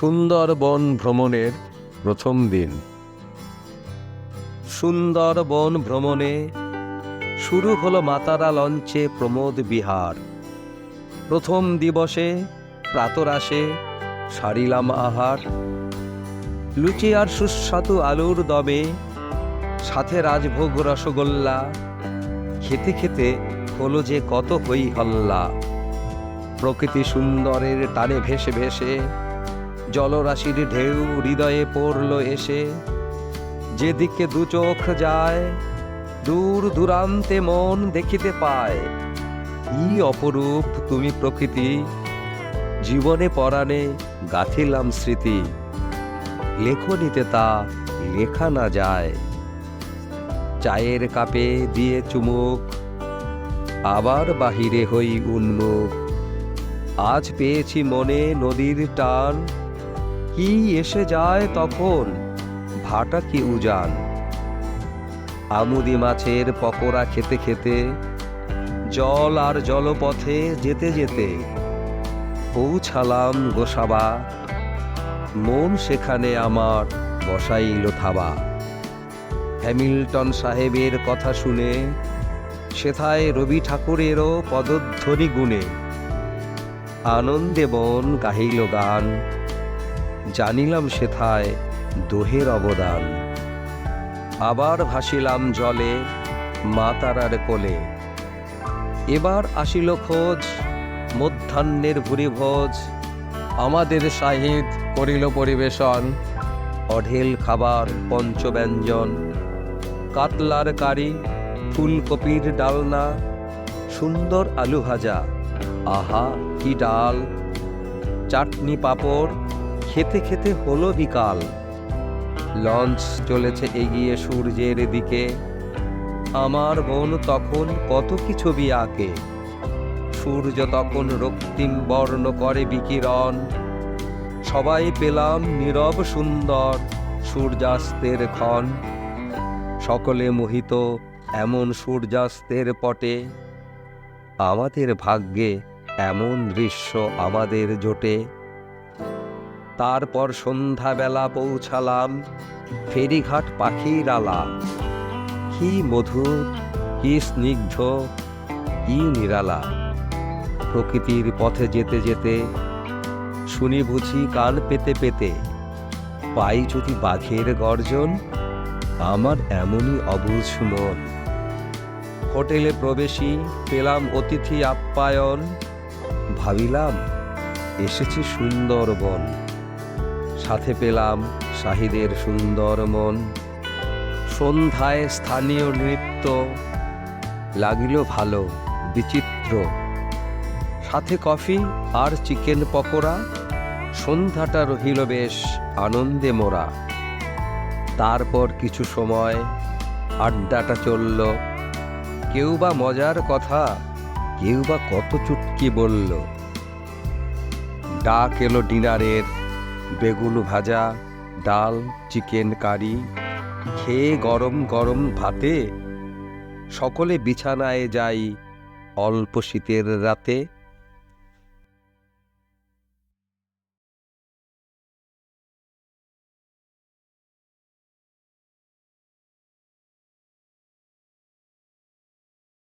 সুন্দরবন ভ্রমণের প্রথম দিন। সুন্দরবন ভ্রমণে শুরু হলো মাতারা লঞ্চে প্রমোদ বিহার। প্রথম দিবসে প্রাতরাশে সারিলাম আহার। লুচি আর সুস্বাদু আলুর দমে সাথে রাজভোগ, রসগোল্লা। খেতে খেতে হলো যে কত হই হল্লা। প্রকৃতি সুন্দরের টানে ভেসে ভেসে জলরাশির ঢেউ হৃদয়ে পড়ল এসে। যেদিকে দু চোখ যায়, দূর দূরান্তে মন দেখিতে পায়। কি অপরূপ তুমি প্রকৃতি, জীবনে পরাণে গাথিলাম স্মৃতি। লেখনিতে তা লেখা না যায়। চায়ের কাপে দিয়ে চুমুক, আবার বাহিরে হই উন্মুখ। আজ পেয়েছি মনে নদীর টান কি এসে যায় তখন? ভাটা কি উজান? আমুদি মাছের পকোড়া খেতে খেতে, জল আর জলপথে যেতে যেতে পৌঁছালাম গোসাবা। মন সেখানে আমার বসাইল থাবা। হ্যামিল্টন সাহেবের কথা শুনে, সেথায় রবি ঠাকুরেরও পদধ্বনি গুণে আনন্দে মন গাহিল গান। জানিলাম সেথায় দোহের অবদান। আবার ভাসিলাম জলে, মা তারার কোলে। এবার আসিল খোঁজ, মধ্যাহ্নের ভুরি ভোজ। আমাদের সাহিদ করিল পরিবেশন, অঢেল খাবার পঞ্চব্যঞ্জন। কাতলার কারি, ফুলকপির ডালনা, সুন্দর আলু ভাজা। আহা, কি ডাল! চাটনি পাঁপড় খেতে খেতে হলো বিকাল। লঞ্চ চলেছে এগিয়ে সূর্যের দিকে। আমার মন তখন কত কি ছবি আঁকে। সূর্য তখন রক্তিম বর্ণ করে বিকিরণ। সবাই পেলাম নীরব সুন্দর সূর্যাস্তের ক্ষণ। সকলে মোহিত এমন সূর্যাস্তের পটে। আমাদের ভাগ্যে এমন দৃশ্য আমাদের জোটে। তারপর সন্ধ্যাবেলা পৌঁছালাম ফেরিঘাট পাখির আলা। কি মধুর, কি স্নিগ্ধ, কি নিরালা। প্রকৃতির পথে যেতে যেতে শুনি বুঝি কান পেতে পেতে, পাই যদি বাঘের গর্জন, আমার এমনই অবুঝ মন। হোটেলে প্রবেশী পেলাম অতিথি আপ্যায়ন, ভাবিলাম, এসেছি সুন্দরবন। সাথে পেলাম শাহিদের সুন্দর মন। সন্ধ্যায় স্থানীয় নৃত্য লাগিল ভালো, বিচিত্র। সাথে কফি আর চিকেন পকোড়া, সন্ধ্যাটা রহিল বেশ আনন্দে মোরা। তারপর কিছু সময় আড্ডাটা চলল। কেউ বা মজার কথা, কেউ বা কত চুটকি বলল। ডাক এলো ডিনারের বেগুন ভাজা, ডাল, চিকেন কারি খেয়ে গরম গরম ভাতে সকলে বিছানায় যাই অল্প শীতের রাতে।